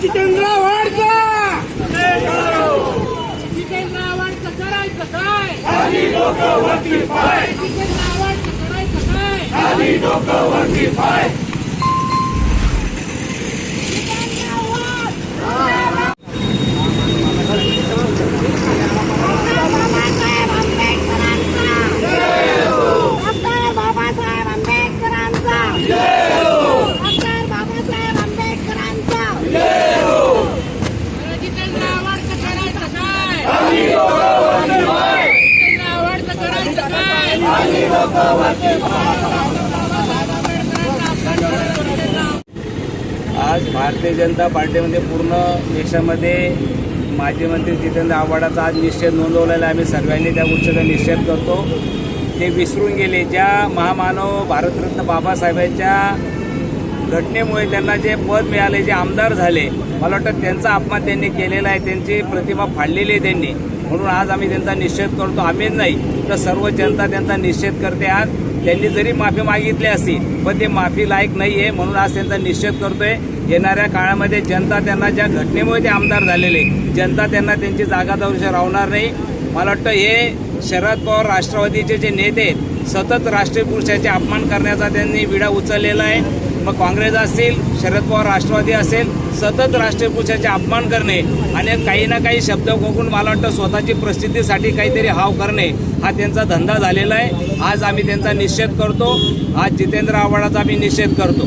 जितेंद्र वाडचा जितेंद्र आव्हाडचं करायचं काय? जितेंद्र आव्हाडचं करायचं काय? आज भारतीय जनता पार्टीमध्ये पूर्ण देशामध्ये माजी मंत्री जितेंद्र आव्हाडाचा आज निश्चय नोंदवलेला आम्ही सर्वांनी त्या गोष्टीचा निषेध करतो. ते विसरून गेले. ज्या महामानव भारतरत्न बाबासाहेबांच्या घटनेमुळे त्यांना जे पद मिळाले जे आमदार झाले मला वाटतं त्यांचा अपमान त्यांनी केलेला आहे. त्यांची प्रतिभा फाडलेली आहे त्यांनी. म्हणून आज आम्ही त्यांचा निषेध करतो. आम्हीच नाही तर सर्व जनता त्यांचा निषेध करते आज. त्यांनी जरी माफी मागितली असती पण ते माफी लायक नाही आहे म्हणून आज त्यांचा निषेध करतोय. येणाऱ्या काळामध्ये जनता त्यांना ज्या घटनेमुळे ते आमदार झालेले जनता त्यांना त्यांची जागा दौश राहणार नाही. मला वाटतं हे शरद पवार राष्ट्रवादीचे जे नेते आहेत सतत राष्ट्रीय पुरुषाचे अपमान करण्याचा त्यांनी विडा उचललेला आहे. मग काँग्रेस असेल शरद पवार राष्ट्रवादी असेल सतत राष्ट्रीय पुरुषाचे अपमान करणे आणि काही ना काही शब्द कोकून मला वाटतं स्वतःची प्रसिद्धीसाठी काहीतरी हाव करणे हा त्यांचा धंदा झालेला आहे. आज आम्ही त्यांचा निषेध करतो. आज जितेंद्र आव्हाडाचा आम्ही निषेध करतो.